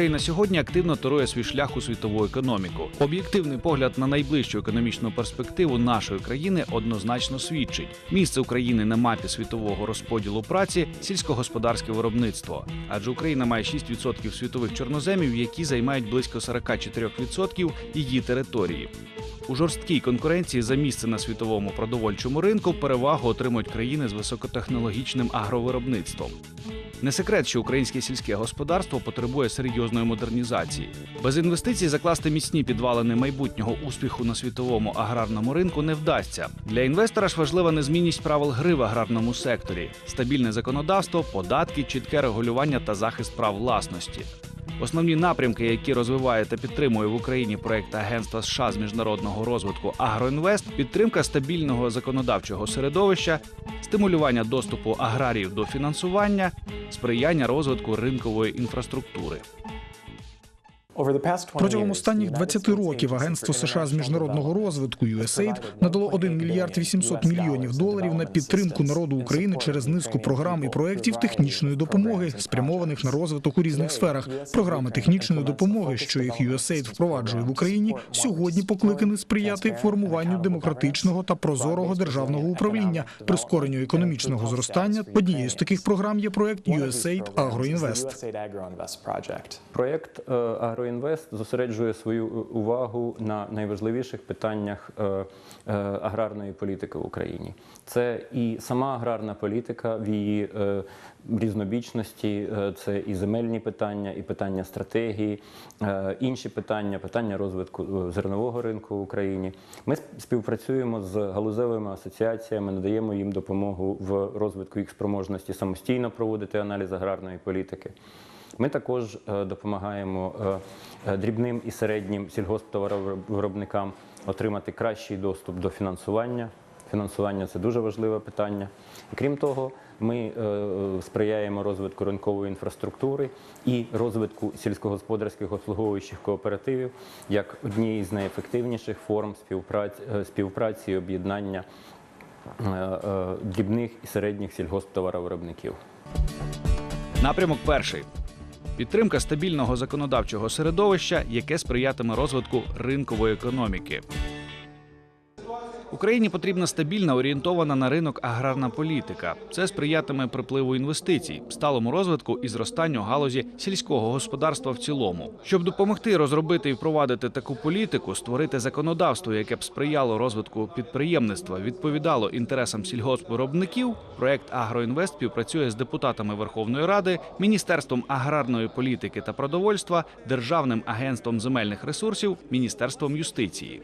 Україна сьогодні активно торує свій шлях у світову економіку. Об'єктивний погляд на найближчу економічну перспективу нашої країни однозначно свідчить: місце України на мапі світового розподілу праці сільськогосподарське виробництво. Адже Україна має 6% світових чорноземів, які займають близько 44% її території. У жорсткій конкуренції за місце на світовому продовольчому ринку перевагу отримують країни з високотехнологічним агровиробництвом. Не секрет, що українське сільське господарство потребує серйозної модернізації. Без інвестицій закласти міцні підвалини майбутнього успіху на світовому аграрному ринку не вдасться. Для інвестора ж важлива незмінність правил гри в аграрному секторі, стабільне законодавство, податки, чітке регулювання та захист прав власності. Основні напрямки, які розвиває та підтримує в Україні проект Агентства США з міжнародного розвитку Агроінвест, підтримка стабільного законодавчого середовища, стимулювання доступу аграріїв до фінансування, сприяння розвитку ринкової інфраструктури. Протягом останніх 20 років Агентство США з міжнародного розвитку USAID надало 1 мільярд 800 мільйонів доларів на підтримку народу України через низку програм і проєктів технічної допомоги, спрямованих на розвиток у різних сферах. Програми технічної допомоги, що їх USAID впроваджує в Україні, сьогодні покликані сприяти формуванню демократичного та прозорого державного управління, прискоренню економічного зростання. Однією з таких програм є проект USAID Агроінвест. Проєкт Агроінвест зосереджує свою е, увагу на найважливіших питаннях е, е, аграрної політики в Україні. Це і сама аграрна політика в її різнобічності, це і земельні питання, і питання стратегії, інші питання, питання розвитку зернового ринку в Україні. Ми співпрацюємо з галузевими асоціаціями, надаємо їм допомогу в розвитку їх спроможності самостійно проводити аналіз аграрної політики. Ми також е, допомагаємо е, е, дрібним і середнім сільгосптоваровиробникам отримати кращий доступ до фінансування. Фінансування це дуже важливе питання. Крім того, ми сприяємо розвитку ринкової інфраструктури і розвитку сільськогосподарських обслуговуючих кооперативів як однієї з найефективніших форм співпраці, і об'єднання дрібних і середніх сільгосптоваровиробників. Напрямок перший. Підтримка стабільного законодавчого середовища, яке сприятиме розвитку ринкової економіки. Україні потрібна стабільна орієнтована на ринок аграрна політика. Це сприятиме припливу інвестицій, сталому розвитку і зростанню галузі сільського господарства в цілому. Щоб допомогти розробити і впровадити таку політику, створити законодавство, яке б сприяло розвитку підприємництва, відповідало інтересам сільгоспвиробників, проект Агроінвест співпрацює з депутатами Верховної Ради, Міністерством аграрної політики та продовольства, Державним агентством земельних ресурсів, Міністерством юстиції.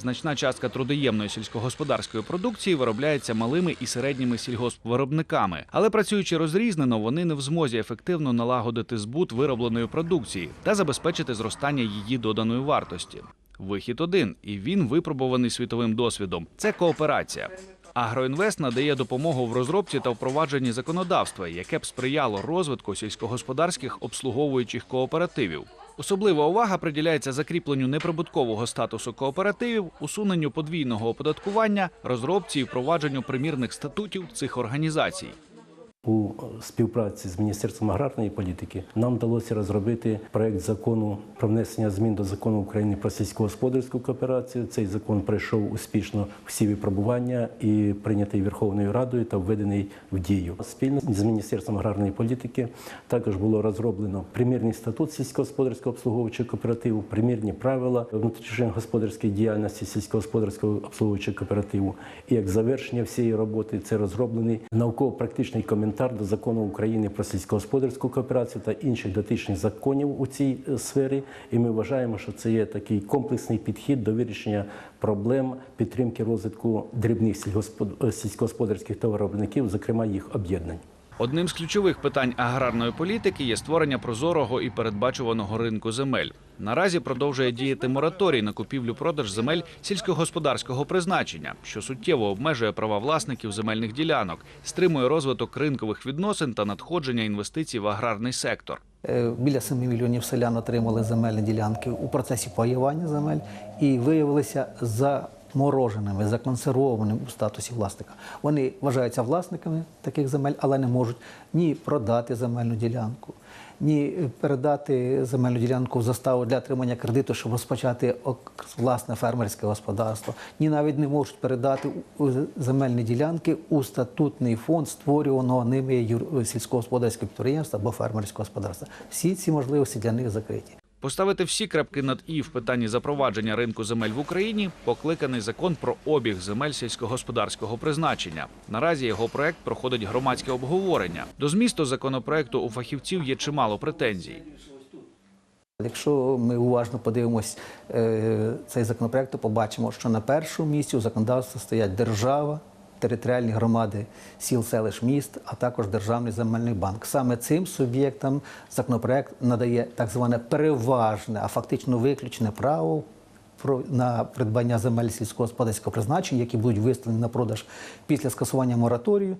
Значна частка трудоємної сільськогосподарської продукції виробляється малими і середніми сільгоспвиробниками, але працюючи розрізнено, вони не в змозі ефективно налагодити збут виробленої продукції та забезпечити зростання її доданої вартості. Вихід один, і він випробуваний світовим досвідом. Це кооперація. Агроінвест надає допомогу в розробці та впровадженні законодавства, яке б сприяло розвитку сільськогосподарських обслуговуючих кооперативів. Особлива увага приділяється закріпленню неприбуткового статусу кооперативів, усуненню подвійного оподаткування, розробці і впровадженню примірних статутів цих організацій. У співпраці з Міністерством аграрної політики нам вдалося розробити проект закону про внесення змін до закону України про сільськогосподарську кооперацію. Цей закон пройшов успішно всі випробування і прийнятий Верховною Радою та введений в дію. Спільно з Міністерством аграрної політики також було розроблено примірний статут сільськогосподарського обслуговуючого кооперативу, примірні правила внутрішньогосподарської діяльності сільськогосподарського обслуговуючого кооперативу. І як завершення всієї роботи це розроблений науково-практичний коментар до закону України про сільськогосподарську кооперацію та інших дотичних законів у цій е, сфері. І ми вважаємо, що це є такий комплексний підхід до вирішення проблем підтримки розвитку дрібних е, сільськогосподарських товаровиробників, зокрема їх об'єднань. Одним з ключових питань аграрної політики є створення прозорого і передбачуваного ринку земель. Наразі продовжує діяти мораторій на купівлю-продаж земель сільськогосподарського призначення, що суттєво обмежує права власників земельних ділянок, стримує розвиток ринкових відносин та надходження інвестицій в аграрний сектор. Е, Біля 7 мільйонів селян отримали земельні ділянки у процесі паювання земель і виявилися замороженими, законсервованими у статусі власника. Вони вважаються власниками таких земель, але не можуть ні продати земельну ділянку, ні передати земельну ділянку в заставу для отримання кредиту, щоб розпочати власне фермерське господарство, ні навіть не можуть передати земельні ділянки у статутний фонд створюваного ними сільськогосподарського підприємства або фермерського господарства. Всі ці можливості для них закриті. Поставити всі крапки над і в питанні запровадження ринку земель в Україні покликаний закон про обіг земель сільськогосподарського призначення. Наразі його проект проходить громадське обговорення. До змісту законопроекту у фахівців є чимало претензій. Якщо ми уважно подивимось е, цей законопроект, то побачимо, що на першому місці у законодавстві стоять держава, територіальні громади сіл, селищ, міст, а також Державний земельний банк. Саме цим суб'єктам законопроект надає так зване переважне, а фактично виключне право на придбання земель сільськогосподарського призначення, які будуть виставлені на продаж після скасування мораторію,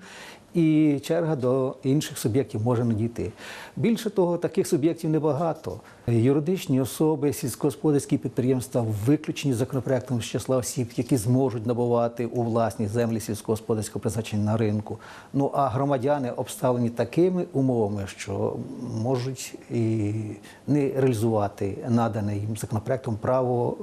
і черга до інших суб'єктів може надійти. Більше того, таких суб'єктів небагато. Юридичні особи, сільськогосподарські підприємства виключені законопроектом з числа осіб, які зможуть набувати у власність землі сільськогосподарського призначення на ринку. Ну а громадяни обставлені такими умовами, що можуть і не реалізувати надане їм законопроектом право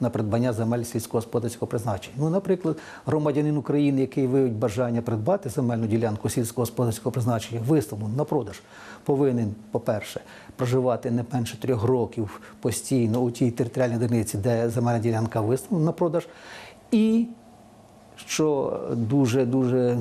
на придбання земель сільськогосподарського призначення. Ну, наприклад, громадянин України, який виявить бажання придбати земельну ділянку сільськогосподарського призначення, виставлену на продаж, повинен, по-перше, проживати не менше трьох років постійно у тій територіальній одиниці, де земельна ділянка виставлена на продаж, і що дуже дуже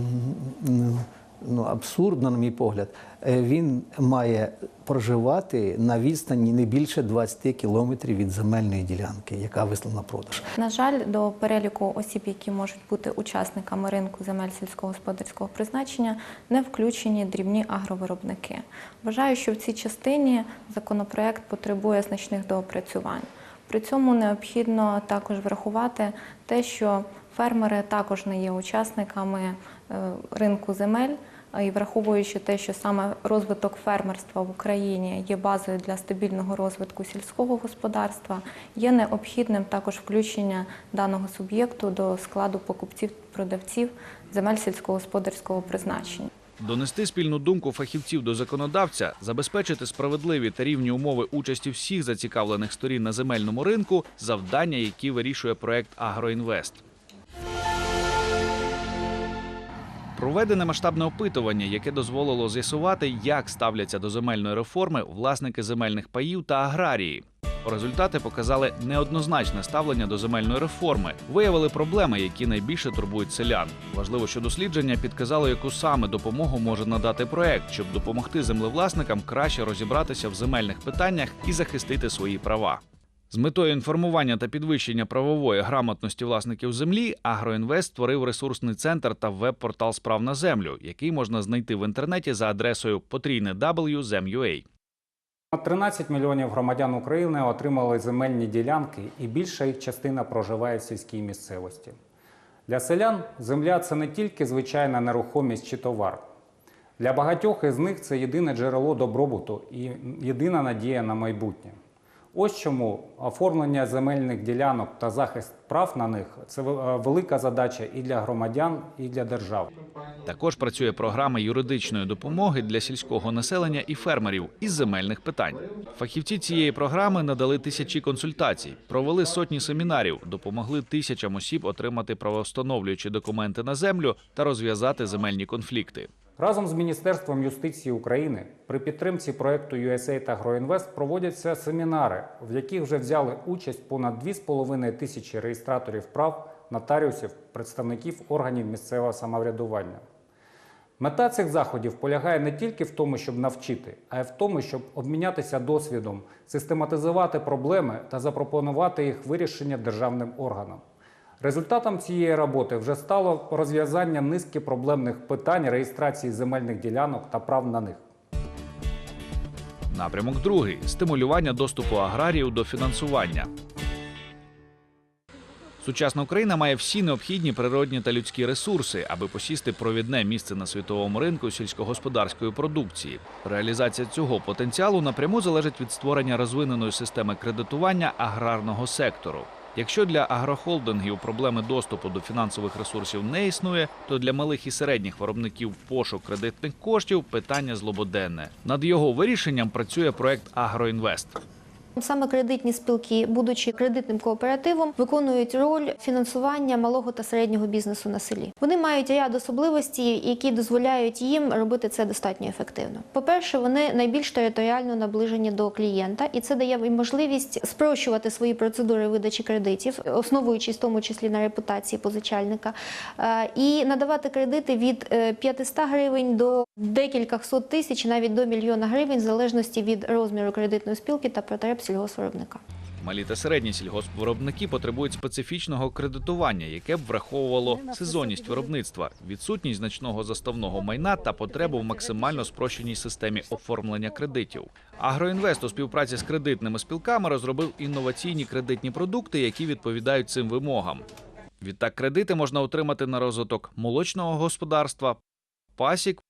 ну, абсурдно, на мій погляд, е, він має проживати на відстані не більше 20 кілометрів від земельної ділянки, яка виставлена на продаж. На жаль, до переліку осіб, які можуть бути учасниками ринку земель сільськогосподарського призначення, не включені дрібні агровиробники. Вважаю, що в цій частині законопроект потребує значних доопрацювань. При цьому необхідно також врахувати те, що фермери також не є учасниками е, ринку земель. І враховуючи те, що саме розвиток фермерства в Україні є базою для стабільного розвитку сільського господарства, є необхідним також включення даного суб'єкту до складу покупців-продавців земель сільськогосподарського призначення. Донести спільну думку фахівців до законодавця, забезпечити справедливі та рівні умови участі всіх зацікавлених сторін на земельному ринку завдання, які вирішує проект Агроінвест. Проведене масштабне опитування, яке дозволило з'ясувати, як ставляться до земельної реформи власники земельних паїв та аграрії. Результати показали неоднозначне ставлення до земельної реформи, виявили проблеми, які найбільше турбують селян. Важливо, що дослідження підказало, яку саме допомогу може надати проект, щоб допомогти землевласникам краще розібратися в земельних питаннях і захистити свої права. З метою інформування та підвищення правової грамотності власників землі Агроінвест створив ресурсний центр та веб-портал справ на землю, який можна знайти в інтернеті за адресою потрійне W.Zem.ua. 13 мільйонів громадян України отримали земельні ділянки, і більша їх частина проживає в сільській місцевості. Для селян земля це не тільки звичайна нерухомість чи товар. Для багатьох із них це єдине джерело добробуту і єдина надія на майбутнє. Ось чому оформлення земельних ділянок та захист прав на них це е, велика задача і для громадян, і для держави. Також працює програма юридичної допомоги для сільського населення і фермерів із земельних питань. Фахівці цієї програми надали тисячі консультацій, провели сотні семінарів, допомогли тисячам осіб отримати правовстановлюючі документи на землю та розв'язати земельні конфлікти. Разом з Міністерством юстиції України при підтримці проекту USAID Агроінвест проводяться семінари, в яких вже взяли участь понад 2,5 тисячі реєстраторів прав, нотаріусів, представників органів місцевого самоврядування. Мета цих заходів полягає не тільки в тому, щоб навчити, а й в тому, щоб обмінятися досвідом, систематизувати проблеми та запропонувати їх вирішення державним органам. Результатом цієї роботи вже стало розв'язання низки проблемних питань реєстрації земельних ділянок та прав на них. Напрямок другий стимулювання доступу аграріїв до фінансування. Сучасна Україна має всі необхідні природні та людські ресурси, аби посісти провідне місце на світовому ринку сільськогосподарської продукції. Реалізація цього потенціалу напряму залежить від створення розвиненої системи кредитування аграрного сектору. Якщо для агрохолдингів проблеми доступу до фінансових ресурсів не існує, то для малих і середніх виробників пошук кредитних коштів питання злободенне. Над його вирішенням працює проект Агроінвест. Саме кредитні спілки, будучи кредитним кооперативом, виконують роль фінансування малого та середнього бізнесу на селі. Вони мають ряд особливостей, які дозволяють їм робити це достатньо ефективно. По-перше, вони найбільш територіально наближені до клієнта, і це дає їм можливість спрощувати свої процедури видачі кредитів, основуючись в тому числі на репутації позичальника, е, і надавати кредити від е, 500 гривень до декількох сот тисяч, навіть до мільйона гривень, в залежності від розміру кредитної спілки та потреб сільгосвиробника. Малі та середні сільгоспвиробники потребують специфічного кредитування, яке б враховувало сезонність виробництва, відсутність значного заставного майна та потребу в максимально спрощеній системі оформлення кредитів. Агроінвест у співпраці з кредитними спілками розробив інноваційні кредитні продукти, які відповідають цим вимогам. Відтак, кредити можна отримати на розвиток молочного господарства, пасік,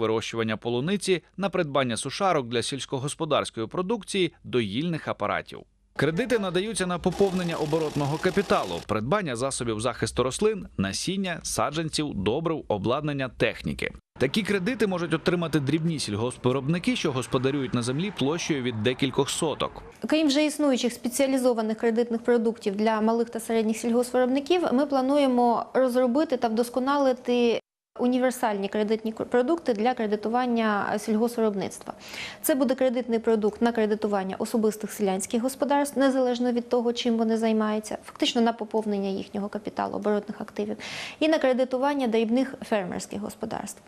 вирощування полуниці, на придбання сушарок для сільськогосподарської продукції, доїльних апаратів. Кредити надаються на поповнення оборотного капіталу, придбання засобів захисту рослин, насіння, саджанців, добрив, обладнання, техніки. Такі кредити можуть отримати дрібні сільгоспвиробники, що господарюють на землі площею від декількох соток. Крім вже існуючих спеціалізованих кредитних продуктів для малих та середніх сільгоспвиробників, ми плануємо розробити та вдосконалити. Універсальні кредитні продукти для кредитування сільгоспвиробництва. Це буде кредитний продукт на кредитування особистих селянських господарств, незалежно від того, чим вони займаються, фактично на поповнення їхнього капіталу, оборотних активів, і на кредитування дрібних фермерських господарств.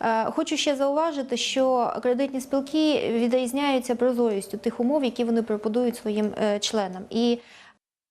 Е, Хочу ще зауважити, що кредитні спілки відрізняються прозорістю тих умов, які вони пропонують своїм е, членам. І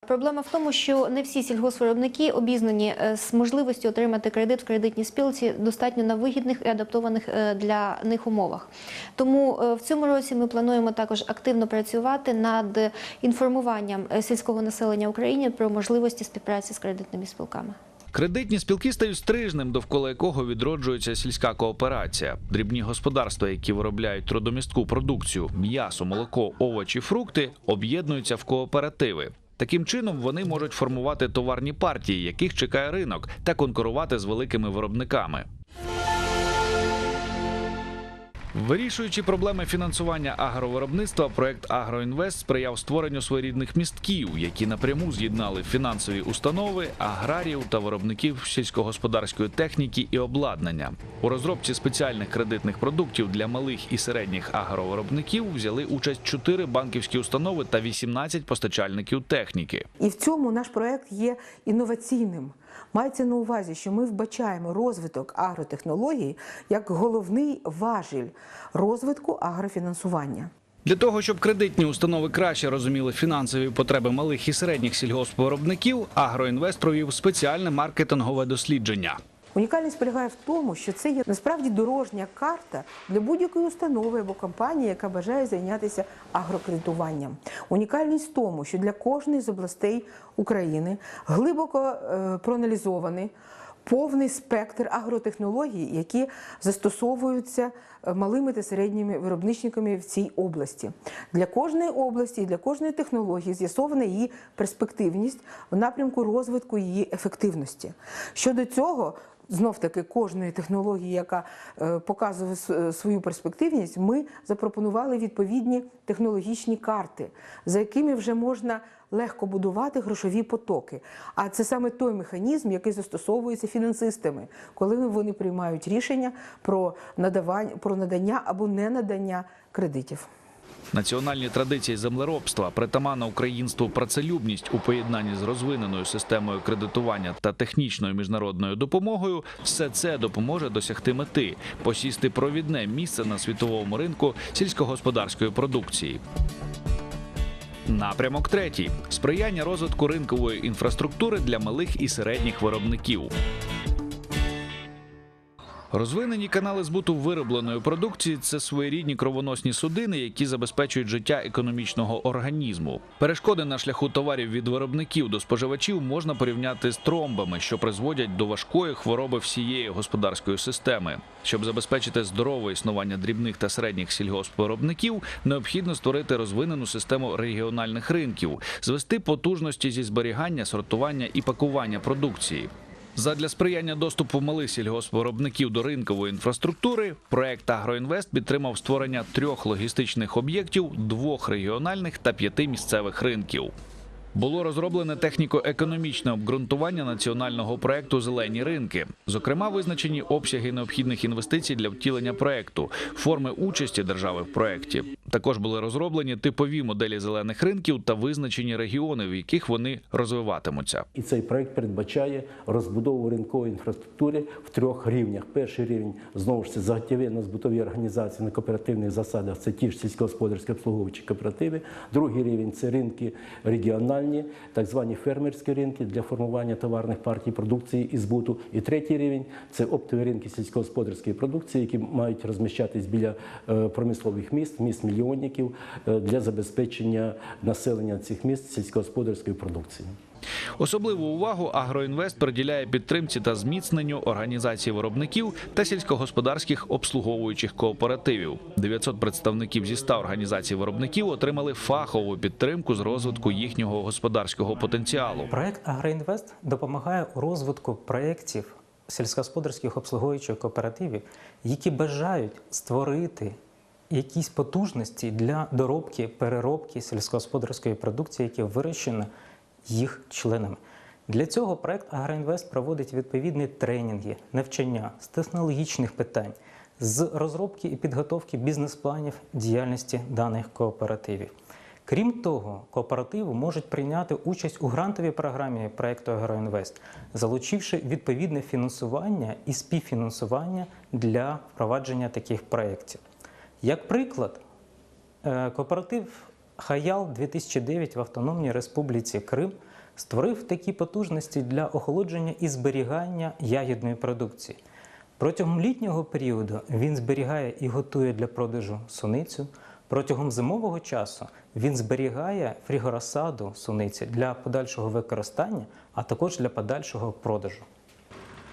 Проблема в тому, що не всі сільгоспвиробники обізнані е, з можливістю отримати кредит в кредитній спілці достатньо на вигідних і адаптованих е, для них умовах. Тому е, в цьому році ми плануємо також активно працювати над інформуванням сільського населення України про можливості співпраці з кредитними спілками. Кредитні спілки стають стрижнем, довкола якого відроджується сільська кооперація. Дрібні господарства, які виробляють трудомістку продукцію, м'ясо, молоко, овочі, фрукти, об'єднуються в кооперативи. Таким чином вони можуть формувати товарні партії, яких чекає ринок, та конкурувати з великими виробниками. Вирішуючи проблеми фінансування агровиробництва, проект Агроінвест сприяв створенню своєрідних містків, які напряму з'єднали фінансові установи, аграріїв та виробників сільськогосподарської техніки і обладнання. У розробці спеціальних кредитних продуктів для малих і середніх агровиробників взяли участь 4 банківські установи та 18 постачальників техніки. І в цьому наш проект є інноваційним. Мається на увазі, що ми вбачаємо розвиток агротехнологій як головний важіль розвитку агрофінансування. Для того, щоб кредитні установи краще розуміли фінансові потреби малих і середніх сільгоспвиробників, Агроінвест провів спеціальне маркетингове дослідження. Унікальність полягає в тому, що це є насправді дорожня карта для будь-якої установи або компанії, яка бажає зайнятися агрокредитуванням. Унікальність в тому, що для кожної з областей України глибоко е, проаналізований повний спектр агротехнологій, які застосовуються е, малими та середніми виробничниками в цій області. Для кожної області і для кожної технології з'ясована її перспективність в напрямку розвитку її ефективності. Щодо цього, знов таки кожної технології, яка е, показує свою перспективність, ми запропонували відповідні технологічні карти, за якими вже можна легко будувати грошові потоки. А це саме той механізм, який застосовується фінансистами, коли вони приймають рішення про надавання про надання або не надання кредитів. Національні традиції землеробства, притаманна українству працелюбність у поєднанні з розвиненою системою кредитування та технічною міжнародною допомогою все це допоможе досягти мети посісти провідне місце на світовому ринку сільськогосподарської продукції. Напрямок третій сприяння розвитку ринкової інфраструктури для малих і середніх виробників. Розвинені канали збуту виробленої продукції це своєрідні кровоносні судини, які забезпечують життя економічного організму. Перешкоди на шляху товарів від виробників до споживачів можна порівняти з тромбами, що призводять до важкої хвороби всієї господарської системи. Щоб забезпечити здорове існування дрібних та середніх сільгоспвиробників, необхідно створити розвинену систему регіональних ринків, звести потужності зі зберігання, сортування і пакування продукції. Задля сприяння доступу малих сільгоспвиробників до ринкової інфраструктури проект Агроінвест підтримав створення трьох логістичних об'єктів, двох регіональних та п'яти місцевих ринків. Було розроблене техніко-економічне обґрунтування національного проекту Зелені ринки. Зокрема, визначені обсяги необхідних інвестицій для втілення проекту, форми участі держави в проекті. Також були розроблені типові моделі зелених ринків та визначені регіони, в яких вони розвиватимуться. І цей проект передбачає розбудову ринкової інфраструктури в трьох рівнях. Перший рівень знову ж це заготівельно-збутові організації на кооперативних засадах. Це ті ж сільськогосподарські обслуговуючі кооперативи. Другий рівень це ринки регіональні, так звані фермерські ринки для формування товарних партій продукції і збуту. І третій рівень це оптові ринки сільськогосподарської продукції, які мають розміщатись біля е, промислових міст, міст мільйонників е, для забезпечення населення цих міст сільськогосподарської продукції. Особливу увагу Агроінвест приділяє підтримці та зміцненню організації виробників та сільськогосподарських обслуговуючих кооперативів. 900 представників зі 100 організацій виробників отримали фахову підтримку з розвитку їхнього господарського потенціалу. Проект Агроінвест допомагає у розвитку проєктів сільськогосподарських обслуговуючих кооперативів, які бажають створити якісь потужності для доробки, переробки сільськогосподарської продукції, яка вирощена їх членами. Для цього проект Агроінвест проводить відповідні тренінги, навчання з технологічних питань, з розробки і підготовки бізнес-планів діяльності даних кооперативів. Крім того, кооперативи можуть прийняти участь у грантовій програмі проекту Агроінвест, залучивши відповідне фінансування і співфінансування для впровадження таких проєктів. Як приклад, е, кооператив Хаял 2009 в Автономній Республіці Крим створив такі потужності для охолодження і зберігання ягідної продукції. Протягом літнього періоду він зберігає і готує для продажу суницю. Протягом зимового часу він зберігає фрігоросаду суниці для подальшого використання, а також для подальшого продажу.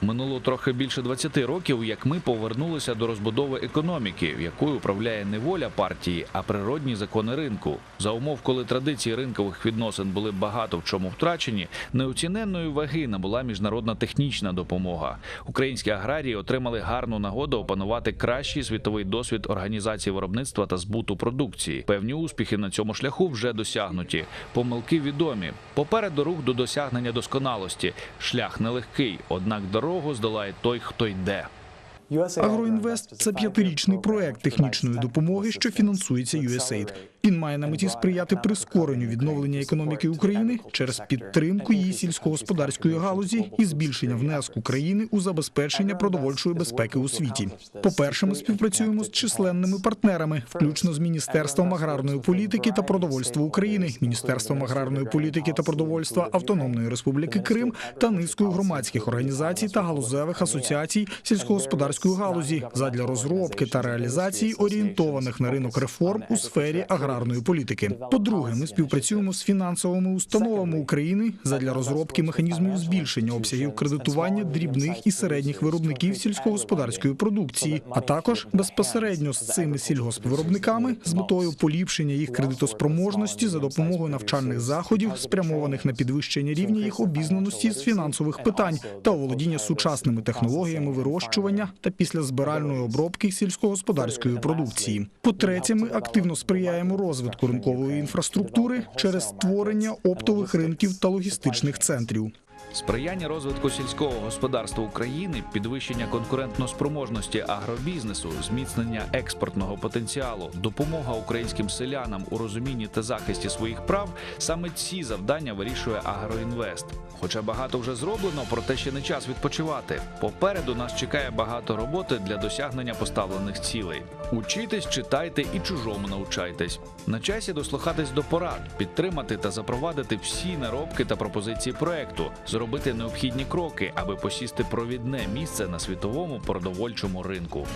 Минуло трохи більше 20 років, як ми повернулися до розбудови економіки, якою управляє не воля партії, а природні закони ринку. За умов, коли традиції ринкових відносин були багато в чому втрачені, неоціненної ваги набула міжнародна технічна допомога. Українські аграрії отримали гарну нагоду опанувати кращий світовий досвід організації виробництва та збуту продукції. Певні успіхи на цьому шляху вже досягнуті. Помилки відомі. Попереду рух до досягнення досконалості. Шлях нелегкий, однак дорогу здолає той, хто йде. Агроінвест це п'ятирічний проект технічної допомоги, що фінансується USAID. Він має на меті сприяти прискоренню відновлення економіки України через підтримку її сільськогосподарської галузі і збільшення внеску країни у забезпечення продовольчої безпеки у світі. По-перше, ми співпрацюємо з численними партнерами, включно з Міністерством аграрної політики та продовольства України, Міністерством аграрної політики та продовольства Автономної Республіки Крим та низкою громадських організацій та галузевих асоціацій сільськогосподарської галузі задля розробки та реалізації орієнтованих на ринок реформ у сфері аграрної політики. По-друге, ми співпрацюємо з фінансовими установами України задля розробки механізмів збільшення обсягів кредитування дрібних і середніх виробників сільськогосподарської продукції, а також безпосередньо з цими сільгоспвиробниками з метою поліпшення їх кредитоспроможності за допомогою навчальних заходів, спрямованих на підвищення рівня їх обізнаності з фінансових питань та оволодіння сучасними технологіями вирощування та післязбиральної обробки сільськогосподарської продукції. По-третє, ми активно сприяємо розвитку ринкової інфраструктури через створення оптових ринків та логістичних центрів. Сприяння розвитку сільського господарства України, підвищення конкурентноспроможності агробізнесу, зміцнення експортного потенціалу, допомога українським селянам у розумінні та захисті своїх прав саме ці завдання вирішує Агроінвест. Хоча багато вже зроблено, проте ще не час відпочивати. Попереду нас чекає багато роботи для досягнення поставлених цілей. Учітесь, читайте і чужому навчайтесь. На часі дослухатись до порад, підтримати та запровадити всі наробки та пропозиції проекту, зробити необхідні кроки, аби посісти провідне місце на світовому продовольчому ринку.